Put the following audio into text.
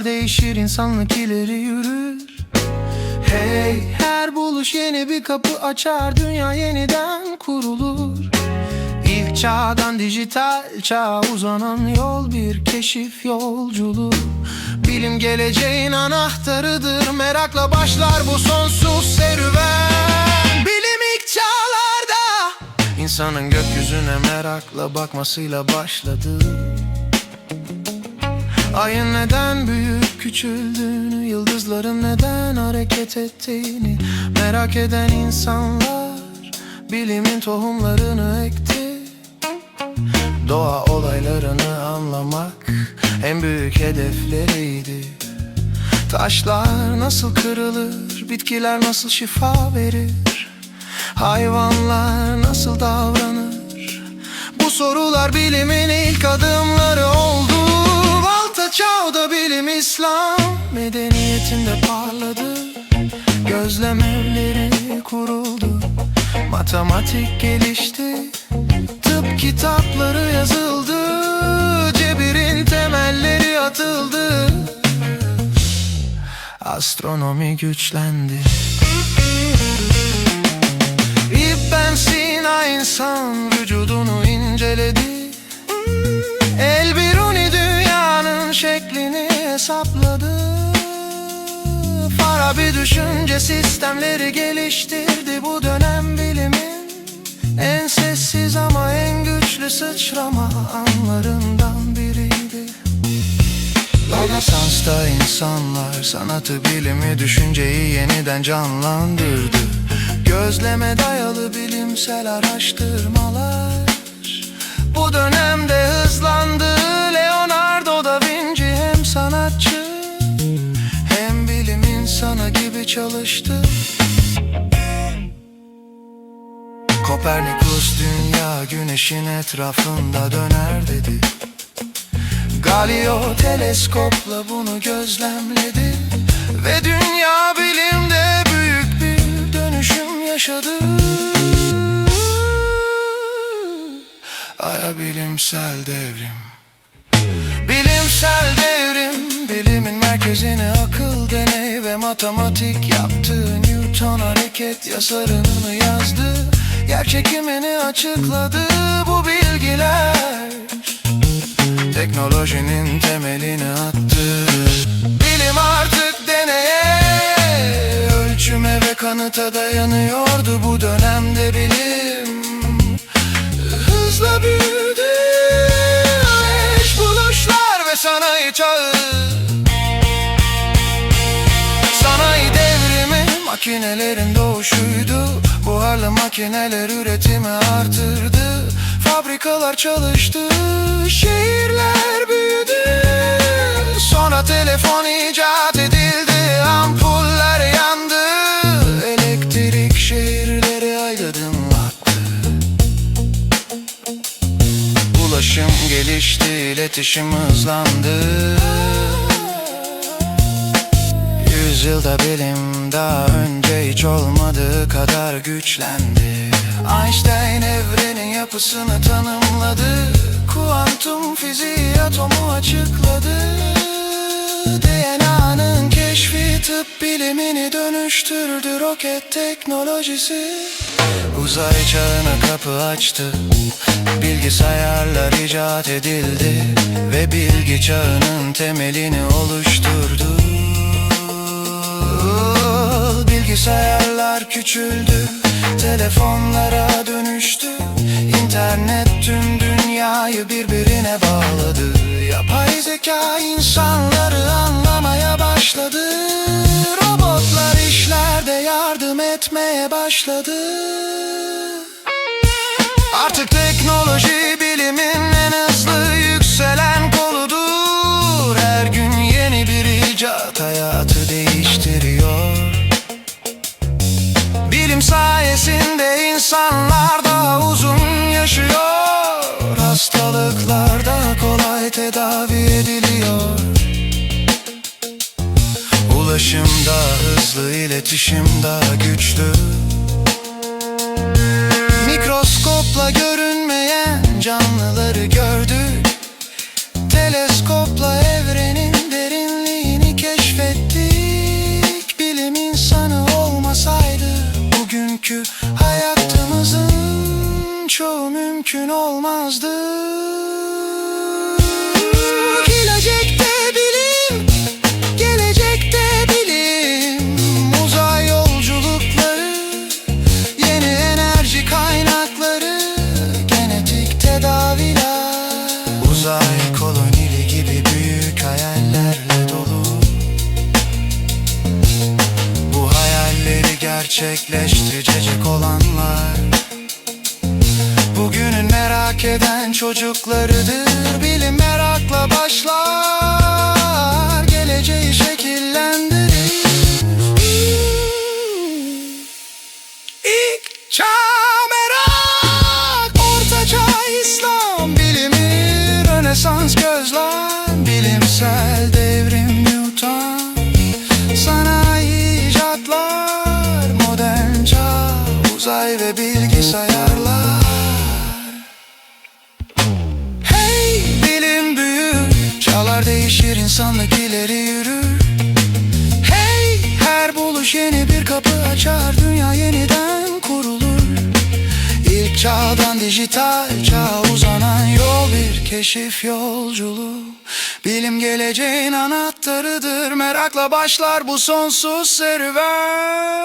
değişir insanlık ileri yürür. Hey her buluş yeni bir kapı açar. Dünya yeniden kurulur. İlk çağdan dijital çağa uzanan yol bir keşif yolculuğu. Bilim geleceğin anahtarıdır. Merakla başlar bu sonsuz serüven. Bilim ilk çağlarda İnsanın gökyüzüne merakla bakmasıyla başladı Ayın neden büyük küçüldüğünü Yıldızların neden hareket ettiğini Merak eden insanlar Bilimin tohumlarını ekti. Doğa olaylarını anlamak En büyük hedefleriydi. Taşlar nasıl kırılır Bitkiler nasıl şifa verir Hayvanlar nasıl davranır? Bu sorular bilimin ilk adımları oldu Çağda bilim İslam. Medeniyetinde parladı. Gözlem evleri kuruldu. Matematik gelişti. Tıp kitapları yazıldı. Cebirin temelleri atıldı. Astronomi güçlendi. İbn Sina insan vücudunu inceledi. El dünyanın şeklini hesapladı. Farabi düşünce sistemleri geliştirdi Bu dönem bilimin. En sessiz ama en güçlü sıçrama anlarından biriydi. Rönesans'ta insanlar sanatı, bilimi, düşünceyi yeniden canlandırdı. Gözleme dayalı bilimsel araştırmalar Bu dönemde hızlandı insanı gibi çalıştı Kopernikus dünya güneşin etrafında döner dedi. Galileo teleskopla bunu gözlemledi. Ve dünya bilimde büyük bir dönüşüm yaşadı. Aya bilimsel devrim. Bilimsel devrim Bilimin merkezine akıl, deney ve matematik yaptı. Newton hareket yasarını yazdı. Yer çekimini açıkladı. Bu bilgiler Teknolojinin temelini attı. Bilim artık deneye Ölçüme ve kanıta dayanıyordu. Bu dönemde bilim Hızla büyüdü. Eş buluşlar ve sanayi çağı makinelerin doğuşuydu. Buharlı makineler üretimi artırdı. Fabrikalar çalıştı, şehirler büyüdü. Sonra telefon icat edildi, ampuller yandı. Elektrik şehirleri aydınlattı. Ulaşım gelişti, iletişim hızlandı Yüzyılda bilim daha önce hiç olmadığı kadar güçlendi. Einstein evrenin yapısını tanımladı Kuantum fiziği atomu açıkladı. DNA'nın keşfi tıp bilimini dönüştürdü roket teknolojisi. Uzay çağına kapı açtı Bilgisayarlar icat edildi Ve bilgi çağının temelini oluşturdu Bilgisayarlar küçüldü Telefonlara dönüştü. İnternet tüm dünyayı birbirine bağladı. Yapay zeka insanları anlamaya başladı. Robotlar işlerde yardım etmeye başladı. Artık teknoloji bilimin tedavi ediliyor. Ulaşımda hızlı iletişimde güçlü. Mikroskopla görünmeyen canlıları gördük. Teleskopla evrenin derinliğini keşfettik. Bilim insanı olmasaydı bugünkü hayatımızın çoğu mümkün olmazdı. Gerçekleştirecek olanlar. Bugünün merak eden çocuklarıdır Bilim merakla başlar. Geleceği şekillendirir değişir insanlık ileri yürür. Hey her buluş yeni bir kapı açar. Dünya yeniden kurulur. İlk çağdan dijital çağa uzanan yol bir keşif yolculuğu. Bilim geleceğin anahtarıdır. Merakla başlar bu sonsuz serüven